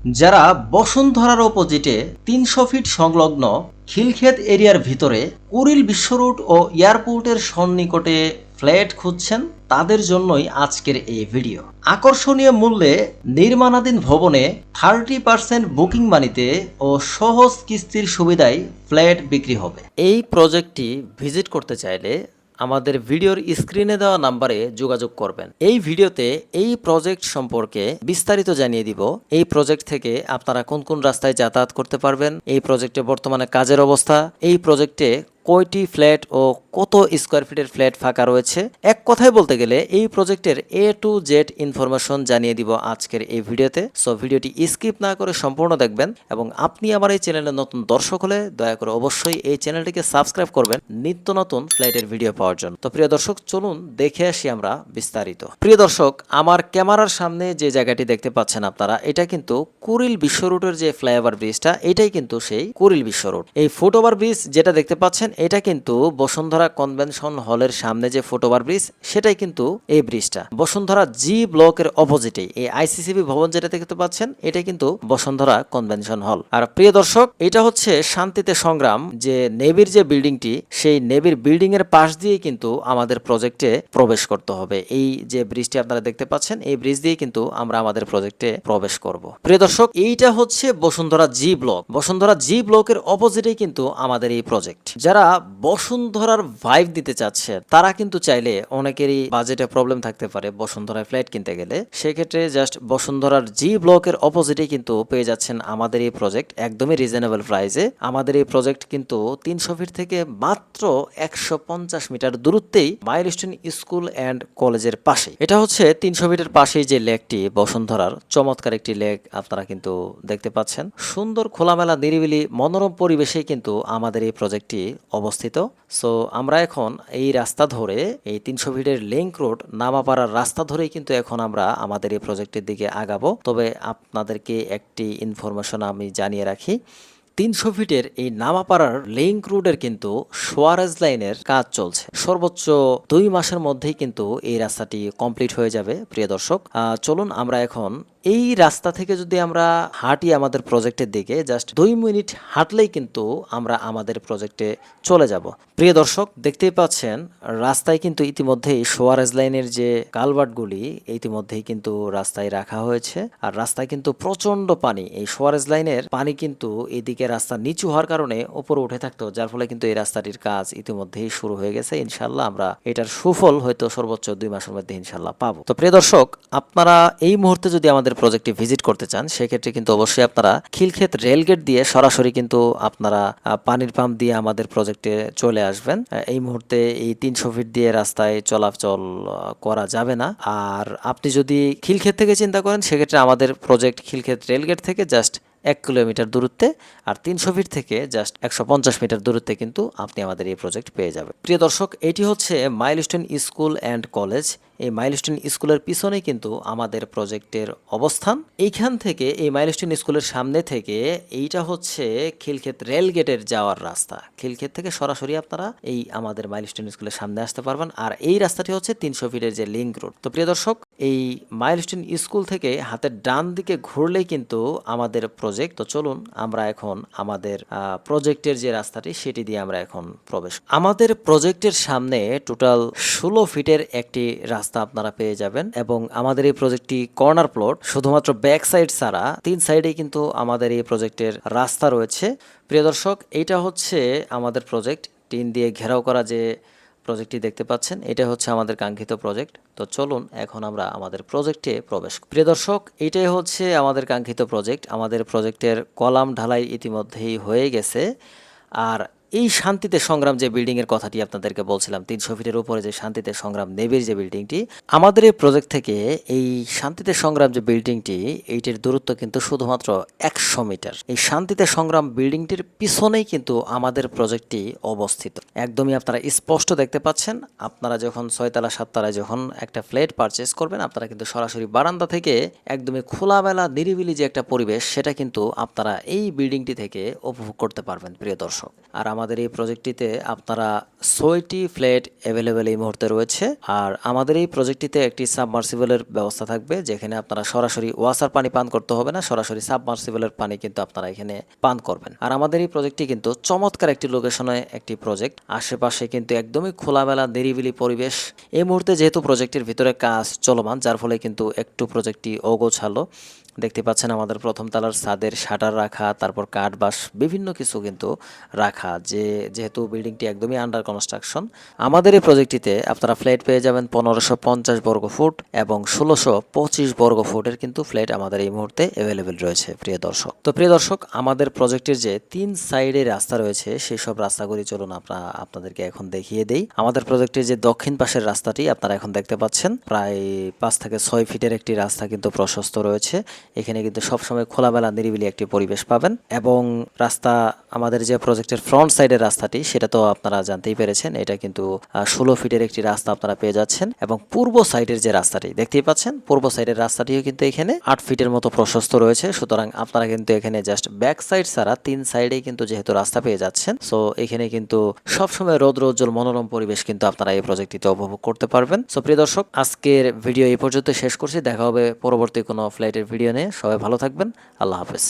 যারা বসুন্ধরার অপোজিটে তিনশো ফিট সংলগ্ন খিলক্ষেত এরিয়ার ভিতরে কুরিল বিশ্ব রুট ও এয়ারপোর্টের সন্নিকটে ফ্ল্যাট খুঁজছেন, তাদের জন্যই আজকের এই ভিডিও। আকর্ষণীয় মূল্যে নির্মাণাধীন ভবনে থার্টি পার্সেন্ট বুকিং মানিতে ও সহজ কিস্তির সুবিধায় ফ্ল্যাট বিক্রি হবে। এই প্রজেক্টটি ভিজিট করতে চাইলে আমাদের ভিডিওর স্ক্রিনে দেওয়া নাম্বারে যোগাযোগ করবেন। এই ভিডিওতে এই প্রজেক্ট সম্পর্কে বিস্তারিত জানিয়ে দিব। এই প্রজেক্ট থেকে আপনারা কোন কোন রাস্তায় যাতায়াত করতে পারবেন, এই প্রজেক্টে বর্তমানে কাজের অবস্থা, এই প্রজেক্টে কয়টি ফ্ল্যাট ও কত স্কোয়ার ফিটের ফ্ল্যাট ফাঁকা রয়েছে? এক কথায় বলতে গেলে এই প্রজেক্টের এ টু জেড ইনফরমেশন জানিয়ে দিব আজকের এই ভিডিওতে। সো ভিডিওটি স্কিপ না করে সম্পূর্ণ দেখবেন এবং আপনি আমার এই চ্যানেলের নতুন দর্শক হলে দয়া করে অবশ্যই এই চ্যানেলটিকে সাবস্ক্রাইব করবেন নিত্য নতুন ফ্ল্যাটের ভিডিও পাওয়ার জন্য। তো, প্রিয় দর্শক, চলুন দেখে আসি আমরা বিস্তারিত। প্রিয় দর্শক, আমার ক্যামেরার সামনে যে জায়গাটি দেখতে পাচ্ছেন আপনারা, এটা কিন্তু কুরিল বিশ্ব রুটের যে ফ্লাইওভার ব্রিজটা, এটাই কিন্তু সেই কুরিল বিশ্ব রুট। এই ফুটওভার ব্রিজ যেটা দেখতে পাচ্ছেন এটা কিন্তু বসুন্ধরা কনভেনশন হলের সামনে যে ফুটওভার ব্রিজ, সেটাই কিন্তু এই ব্রিজটা। বসুন্ধরা জি ব্লকের অপোজিটে এই আইসিসিবি ভবন যেটা দেখতে পাচ্ছেন এটা কিন্তু বসুন্ধরা কনভেনশন হল। আর প্রিয় দর্শক, এটা হচ্ছে শান্তিতে সংগ্রাম, যে নেভির যে বিল্ডিংটি, সেই নেভির বিল্ডিং এর পাশ দিয়ে কিন্তু আমাদের প্রজেক্টে প্রবেশ করতে হবে। এই যে ব্রিজটি আপনারা দেখতে পাচ্ছেন, এই ব্রিজ দিয়ে কিন্তু আমরা আমাদের প্রজেক্টে প্রবেশ করব। প্রিয় দর্শক, এইটা হচ্ছে Bashundhara G block. Bashundhara G ব্লকের অপোজিটে কিন্তু আমাদের এই প্রজেক্ট। যারা বসুন্ধরার ভাইব দিতে চাচ্ছে, তারা কিন্তু চাইলে অনেকেরই বাজেটে প্রবলেম থাকতে পারে বসুন্ধরায় ফ্ল্যাট কিনতে গেলে। সেক্ষেত্রে জাস্ট বসুন্ধরার জি ব্লকের অপোজিটে কিন্তু পেয়ে যাচ্ছেন আমাদের এই প্রজেক্ট একদমই রিজনেবল প্রাইসে আমাদের এই প্রজেক্ট কিন্তু তিনশো ফিট থেকে মাত্র একশো পঞ্চাশ মিটার দূরত্বেই মাইলস্টোন স্কুল অ্যান্ড কলেজের পাশে এটা হচ্ছে তিনশো ফিটের পাশেই যে লেকটি বসুন্ধরার। চমৎকার একটি লেক আপনারা কিন্তু দেখতে পাচ্ছেন। সুন্দর খোলামেলা নিরিবিলি মনোরম পরিবেশে কিন্তু আমাদের এই প্রজেক্টটি অবস্থিত। সো আমরা এখন এই রাস্তা ধরে, এই তিনশো ফিটের লিঙ্ক রোড নামাপাড়ার রাস্তা ধরেই কিন্তু এখন আমরা আমাদের এই প্রজেক্টের দিকে আগাবো। তবে আপনাদেরকে একটি ইনফরমেশন আমি জানিয়ে রাখি, তিনশো ফিটের এই নামাপাড়ার লিঙ্ক রোডের কিন্তু সোয়ারেজ লাইনের কাজ চলছে। সর্বোচ্চ দুই মাসের মধ্যেই কিন্তু এই রাস্তাটি কমপ্লিট হয়ে যাবে, প্রিয় দর্শক। চলুন আমরা এখন এই রাস্তা থেকে যদি আমরা হাঁটি আমাদের প্রজেক্টের দিকে জাস্ট দুই মিনিট হাঁটলেই কিন্তু আমরা আমাদের প্রজেক্টে চলে যাব। প্রিয় দর্শক, দেখতেই পাচ্ছেন, রাস্তায় কিন্তু ইতিমধ্যেই সোয়ারেজ লাইনের যে কালভার্টগুলি ইতিমধ্যেই কিন্তু রাস্তায় রাখা হয়েছে। আর রাস্তায় কিন্তু প্রচণ্ড পানি, এই সোয়ারেজ লাইনের পানি কিন্তু এদিকে রাস্তা নিচু হওয়ার কারণে ওপরে উঠে থাকতো, যার ফলে কিন্তু এই রাস্তাটির কাজ ইতিমধ্যেই শুরু হয়ে গেছে। ইনশাল্লাহ আমরা এটার সুফল হয়তো সর্বোচ্চ দুই মাসের মধ্যে ইনশাল্লাহ পাবো। তো প্রিয় দর্শক, আপনারা এই মুহূর্তে যদি আমাদের প্রজেক্টটি ভিজিট করতে চান, সেক্ষেত্রে কিন্তু অবশ্যই আপনারা খিলক্ষেত রেলগেট দিয়ে সরাসরি কিন্তু আপনারা পানির পাম্প দিয়ে আমাদের প্রজেক্টে চলে আসবেন। এই মুহূর্তে এই তিনশো ফিট দিয়ে রাস্তায় চলাচল করা যাবে না। আর আপনি যদি খিলক্ষেত থেকে চিন্তা করেন, সেক্ষেত্রে আমাদের প্রজেক্ট খিলক্ষেত রেলগেট থেকে জাস্ট এক কিলোমিটার দূরত্বে আর তিনশো ফিট থেকে জাস্ট একশো পঞ্চাশ মিটার দূরত্বে কিন্তু আপনি আমাদের এই প্রজেক্ট পেয়ে যাবেন। প্রিয় দর্শক, এটি হচ্ছে মাইলস্টোন স্কুল অ্যান্ড কলেজ। এই মাইলস্টোন স্কুলের পিছনে কিন্তু আমাদের প্রজেক্টের অবস্থান। এইখান থেকে এই মাইলস্টোন স্কুলের সামনে থেকে এইটা হচ্ছে খিলক্ষেত রেল গেটের যাওয়ার রাস্তা। খিলক্ষেত থেকে সরাসরি আপনারা এই আমাদের মাইলস্টোন স্কুলের সামনে আসতে পারবেন। আর এই রাস্তাটি হচ্ছে তিনশো ফিটের যে লিঙ্ক রোড। তো প্রিয় দর্শক, এই মাইলস্টোন স্কুল থেকে হাতের ডান দিকে ঘুরলেই কিন্তু আমাদের প্রজেক্ট। তো চলুন, আমরা এখন আমাদের প্রজেক্টের যে রাস্তাটি, সেটি দিয়ে আমরা এখন প্রবেশ। আমাদের প্রজেক্টের সামনে টোটাল ষোলো ফিটের একটি রাস্তা আপনারা পেয়ে যাবেন। এবং আমাদের এই প্রজেক্টটি কর্নার প্লট, শুধুমাত্র ব্যাক সাইড ছাড়া তিন সাইডে কিন্তু আমাদের এই প্রজেক্টের রাস্তা রয়েছে। প্রিয় দর্শক এইটা হচ্ছে আমাদের প্রজেক্ট। টিন দিয়ে ঘেরাও করা যে প্রজেক্টটি দেখতে পাচ্ছেন, এটা হচ্ছে আমাদের কাঙ্ক্ষিত প্রজেক্ট। তো চলুন, এখন আমরা আমাদের প্রজেক্টে প্রবেশ। প্রিয় দর্শক এইটাই হচ্ছে আমাদের কাঙ্ক্ষিত প্রজেক্ট। আমাদের প্রজেক্টের কলাম ঢালাই ইতিমধ্যেই হয়ে গেছে। আর এই শান্তিতে সংগ্রাম যে বিল্ডিং এর কথাটি আপনাদেরকে বলছিলাম তিনশো ফিটের উপরে যে শান্তিতে সংগ্রাম নেভির যে বিল্ডিংটি আমাদের এই প্রজেক্ট থেকে এই শান্তিতে সংগ্রাম যে বিল্ডিংটি এইটির দূরত্ব কিন্তু শুধুমাত্র একশো মিটার। এই শান্তিতে সংগ্রাম বিল্ডিংটির পিছনেই কিন্তু আমাদের প্রজেক্টটি অবস্থিত। একদমই আপনারা স্পষ্ট দেখতে পাচ্ছেন, আপনারা যখন ছয়তলা, সাততলায় যখন একটা ফ্ল্যাট পারচেস করবেন, আপনারা কিন্তু সরাসরি বারান্দা থেকে একদমই খোলামেলা, নিরিবিলি যে একটা পরিবেশ, সেটা কিন্তু আপনারা এই বিল্ডিংটি থেকে উপভোগ করতে পারবেন, প্রিয় দর্শক। আর আমাদের এই প্রজেক্টটিতে আপনারা ছয়টি ফ্ল্যাট অ্যাভেলেবেল এই মুহূর্তে রয়েছে। আর আমাদের এই প্রজেক্টটিতে একটি সাবমার্সিবলের ব্যবস্থা থাকবে, যেখানে আপনারা সরাসরি ওয়াসার পানি পান করতে হবে না, সরাসরি সাবমার্সিবলের পানি কিন্তু আপনারা এখানে পান করবেন। আর আমাদের এই প্রজেক্টটি কিন্তু চমৎকার একটি লোকেশনে একটি প্রজেক্ট আশেপাশে কিন্তু একদমই খোলামেলা, নিরিবিলি পরিবেশ। এই মুহূর্তে যেহেতু প্রজেক্টের ভিতরে কাজ চলমান, যার ফলে কিন্তু একটু প্রজেক্টটি অগোছালো। দেখতে পাচ্ছেন আমাদের প্রথম তালার ছাদের শাটার রাখা, তারপর কাঠ বাঁশ, বিভিন্ন কিছু কিন্তু রাখা, যে যেহেতু বিল্ডিংটি একদমই আন্ডার কনস্ট্রাকশন আমাদের এই প্রজেক্টটিতে আপনারা ফ্ল্যাট পেয়ে যাবেন পনেরোশো পঞ্চাশ বর্গ ফুট এবং ষোলোশো পঁচিশ বর্গ ফুটের কিন্তু ফ্ল্যাট আমাদের এই মুহূর্তে অ্যাভেলেবেল রয়েছে, প্রিয় দর্শক। তো প্রিয় দর্শক, আমাদের প্রজেক্টের যে তিন সাইডে রাস্তা রয়েছে, সেই সব রাস্তাগুলি চলুন আপনারা আপনাদেরকে এখন দেখিয়ে দেই। আমাদের প্রজেক্টের যে দক্ষিণ পাশের রাস্তাটি আপনারা এখন দেখতে পাচ্ছেন, প্রায় পাঁচ থেকে ছয় ফিটের একটি রাস্তা কিন্তু প্রশস্ত রয়েছে। এখানে কিন্তু সবসময় খোলামেলা, নিরিবিলি একটি পরিবেশ পাবেন। এবং রাস্তা, আমাদের যে প্রজেক্টের ফ্রন্ট সাইডের রাস্তাটি, সেটা তো আপনারা জানতেই পেরেছেন, এটা কিন্তু ষোলো ফিটের একটি রাস্তা আপনারা পেয়ে যাচ্ছেন। এবং পূর্ব সাইডের যে রাস্তাটি, দেখতেই পাচ্ছেন? পূর্ব সাইডের রাস্তাটিও কিন্তু এখানে আট ফিটের মতো প্রশস্ত রয়েছে। সুতরাং আপনারা কিন্তু এখানে জাস্ট ব্যাক সাইড ছাড়া তিন সাইডেই কিন্তু যেহেতু রাস্তা পেয়ে যাচ্ছেন সো এখানে কিন্তু সবসময় রৌদ্র, উজ্জ্বল, মনোরম পরিবেশ কিন্তু আপনারা এই প্রজেক্টটিতে উপভোগ করতে পারবেন। সো প্রিয় দর্শক, আজকের ভিডিও এই পর্যন্ত শেষ করছি। দেখা হবে পরবর্তী কোনো ফ্লাইটের ভিডিও নিয়ে সবাই ভালো থাকবেন। আল্লাহ হাফেজ।